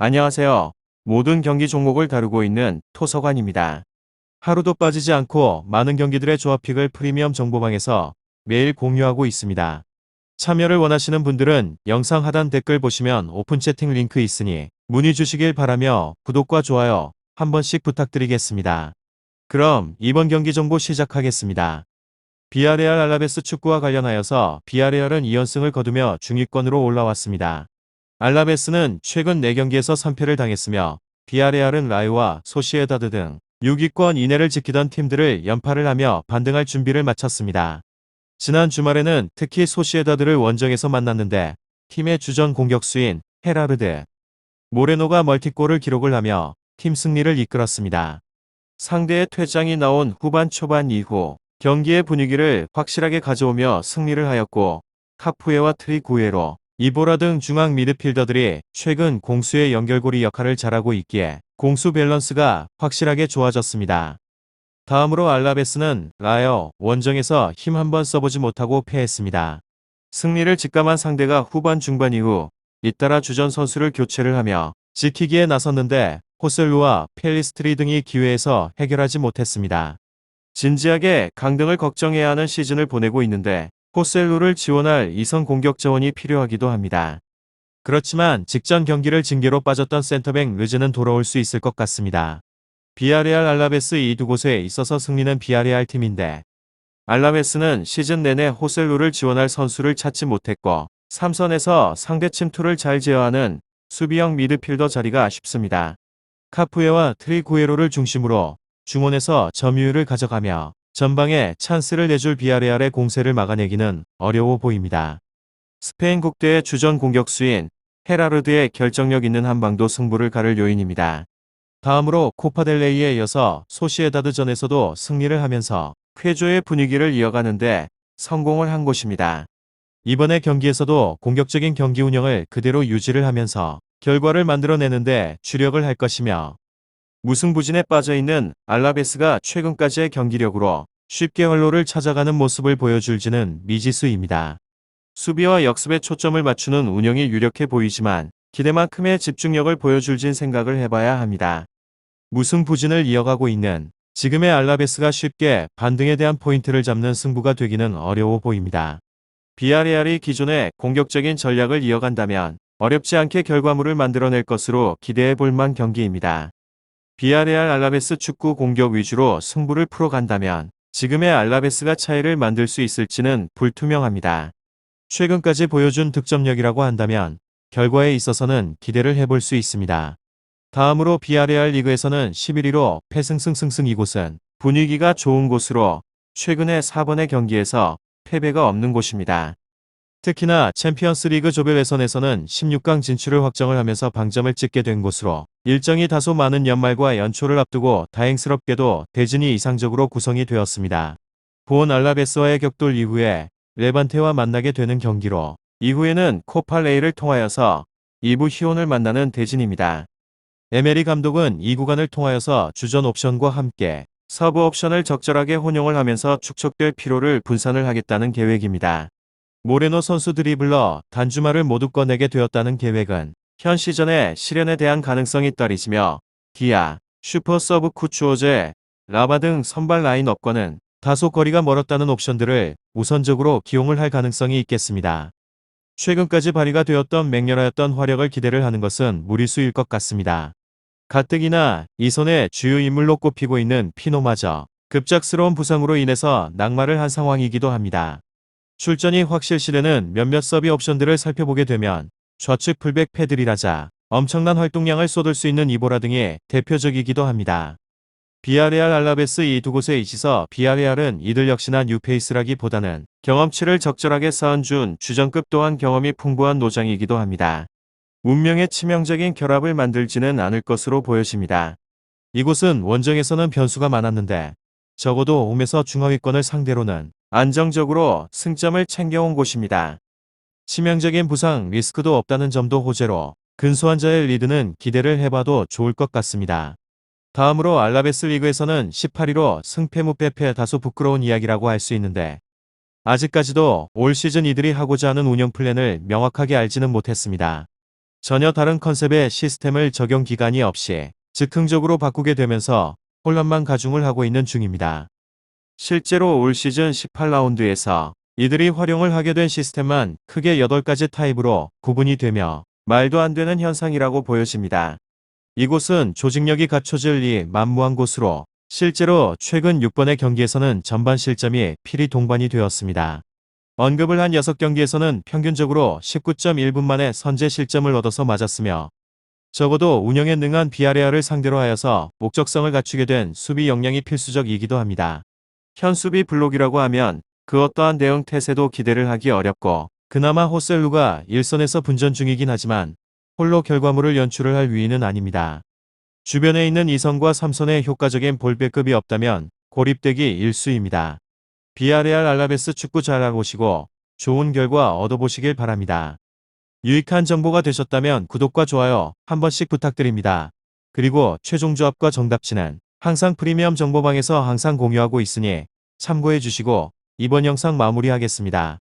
안녕하세요. 모든 경기 종목을 다루고 있는 토서관입니다. 하루도 빠지지 않고 많은 경기들의 조합픽을 프리미엄 정보방에서 매일 공유하고 있습니다. 참여를 원하시는 분들은 영상 하단 댓글 보시면 오픈 채팅 링크 있으니 문의 주시길 바라며 구독과 좋아요 한 번씩 부탁드리겠습니다. 그럼 이번 경기 정보 시작하겠습니다. 비아레알 알라베스 축구와 관련하여서 비아레알은 2연승을 거두며 중위권으로 올라왔습니다. 알라베스는 최근 4경기에서 3패를 당했으며 비아레알은 라이와 소시에다드 등 6위권 이내를 지키던 팀들을 연파를 하며 반등할 준비를 마쳤습니다. 지난 주말에는 특히 소시에다드를 원정에서 만났는데 팀의 주전 공격수인 헤라르드 모레노가 멀티골을 기록을 하며 팀 승리를 이끌었습니다. 상대의 퇴장이 나온 후반 초반 이후 경기의 분위기를 확실하게 가져오며 승리를 하였고 카푸에와 트리구에로 이보라 등 중앙 미드필더들이 최근 공수의 연결고리 역할을 잘하고 있기에 공수 밸런스가 확실하게 좋아졌습니다. 다음으로 알라베스는 라여 원정에서 힘 한번 써보지 못하고 패했습니다. 승리를 직감한 상대가 후반 중반 이후 잇따라 주전 선수를 교체를 하며 지키기에 나섰는데 호셀루와 펠리스트리 등이 기회에서 해결하지 못했습니다. 진지하게 강등을 걱정해야 하는 시즌을 보내고 있는데 호셀루를 지원할 이선 공격 자원이 필요하기도 합니다. 그렇지만 직전 경기를 징계로 빠졌던 센터백 르즈는 돌아올 수 있을 것 같습니다. 비아레알 알라베스 이 두 곳에 있어서 승리는 비아레알 팀인데 알라베스는 시즌 내내 호셀루를 지원할 선수를 찾지 못했고 3선에서 상대 침투를 잘 제어하는 수비형 미드필더 자리가 아쉽습니다. 카푸에와 트리구에로를 중심으로 중원에서 점유율을 가져가며 전방에 찬스를 내줄 비아레알의 공세를 막아내기는 어려워 보입니다. 스페인 국대의 주전 공격수인 헤라르드의 결정력 있는 한방도 승부를 가를 요인입니다. 다음으로 코파델레이에 이어서 소시에다드전에서도 승리를 하면서 쾌조의 분위기를 이어가는데 성공을 한 곳입니다. 이번에 경기에서도 공격적인 경기 운영을 그대로 유지를 하면서 결과를 만들어내는데 주력을 할 것이며 무승부진에 빠져있는 알라베스가 최근까지의 경기력으로 쉽게 활로를 찾아가는 모습을 보여줄지는 미지수입니다. 수비와 역습에 초점을 맞추는 운영이 유력해 보이지만 기대만큼의 집중력을 보여줄진 생각을 해봐야 합니다. 무승부진을 이어가고 있는 지금의 알라베스가 쉽게 반등에 대한 포인트를 잡는 승부가 되기는 어려워 보입니다. 비아레알이 기존의 공격적인 전략을 이어간다면 어렵지 않게 결과물을 만들어낼 것으로 기대해 볼만 경기입니다. 비아레알 알라베스 축구 공격 위주로 승부를 풀어간다면 지금의 알라베스가 차이를 만들 수 있을지는 불투명합니다. 최근까지 보여준 득점력이라고 한다면 결과에 있어서는 기대를 해볼 수 있습니다. 다음으로 비아레알 리그에서는 11위로 패승승승승 이곳은 분위기가 좋은 곳으로 최근의 4번의 경기에서 패배가 없는 곳입니다. 특히나 챔피언스 리그 조별 예선에서는 16강 진출을 확정을 하면서 방점을 찍게 된 곳으로 일정이 다소 많은 연말과 연초를 앞두고 다행스럽게도 대진이 이상적으로 구성이 되었습니다. 보온 알라베스와의 격돌 이후에 레반테와 만나게 되는 경기로 이후에는 코팔레이를 통하여서 2부 히온을 만나는 대진입니다. 에메리 감독은 이 구간을 통하여서 주전 옵션과 함께 서브 옵션을 적절하게 혼용을 하면서 축적될 피로를 분산을 하겠다는 계획입니다. 모레노 선수 드리블러 단주말을 모두 꺼내게 되었다는 계획은 현 시즌의 실현에 대한 가능성이 떨어지며 기아, 슈퍼 서브 쿠추오제, 라바 등 선발 라인업과는 다소 거리가 멀었다는 옵션들을 우선적으로 기용을 할 가능성이 있겠습니다. 최근까지 발휘가 되었던 맹렬하였던 화력을 기대를 하는 것은 무리수일 것 같습니다. 가뜩이나 이선의 주요 인물로 꼽히고 있는 피노마저 급작스러운 부상으로 인해서 낙마를 한 상황이기도 합니다. 출전이 확실시되는 몇몇 서비 옵션들을 살펴보게 되면 좌측 풀백 패드리라자 엄청난 활동량을 쏟을 수 있는 이보라 등이 대표적이기도 합니다. 비아레알 알라베스 이 두 곳에 있어서 비아레알은 이들 역시나 뉴페이스라기보다는 경험치를 적절하게 쌓아준 주전급 또한 경험이 풍부한 노장이기도 합니다. 운명의 치명적인 결합을 만들지는 않을 것으로 보여집니다. 이곳은 원정에서는 변수가 많았는데 적어도 홈에서 중하위권을 상대로는 안정적으로 승점을 챙겨온 곳입니다. 치명적인 부상 리스크도 없다는 점도 호재로 근소한 자의 리드는 기대를 해봐도 좋을 것 같습니다. 다음으로 알라베스 리그에서는 18위로 승패 무패패 다소 부끄러운 이야기라고 할 수 있는데 아직까지도 올 시즌 이들이 하고자 하는 운영 플랜을 명확하게 알지는 못했습니다. 전혀 다른 컨셉의 시스템을 적용 기간이 없이 즉흥적으로 바꾸게 되면서 혼란만 가중을 하고 있는 중입니다. 실제로 올 시즌 18라운드에서 이들이 활용을 하게 된 시스템만 크게 8가지 타입으로 구분이 되며 말도 안 되는 현상이라고 보여집니다. 이곳은 조직력이 갖춰질 리 만무한 곳으로 실제로 최근 6번의 경기에서는 전반 실점이 필히 동반이 되었습니다. 언급을 한 6경기에서는 평균적으로 19.1분 만에 선제 실점을 얻어서 맞았으며 적어도 운영에 능한 비아레아를 상대로 하여서 목적성을 갖추게 된 수비 역량이 필수적이기도 합니다. 현 수비 블록이라고 하면 그 어떠한 대응 태세도 기대를 하기 어렵고 그나마 호셀루가 1선에서 분전 중이긴 하지만 홀로 결과물을 연출을 할 위인은 아닙니다. 주변에 있는 2선과 3선의 효과적인 볼배급이 없다면 고립되기 일수입니다. 비아레알 알라베스 축구 잘 알아보시고 좋은 결과 얻어보시길 바랍니다. 유익한 정보가 되셨다면 구독과 좋아요 한 번씩 부탁드립니다. 그리고 최종 조합과 정답치는 항상 프리미엄 정보방에서 항상 공유하고 있으니 참고해 주시고 이번 영상 마무리하겠습니다.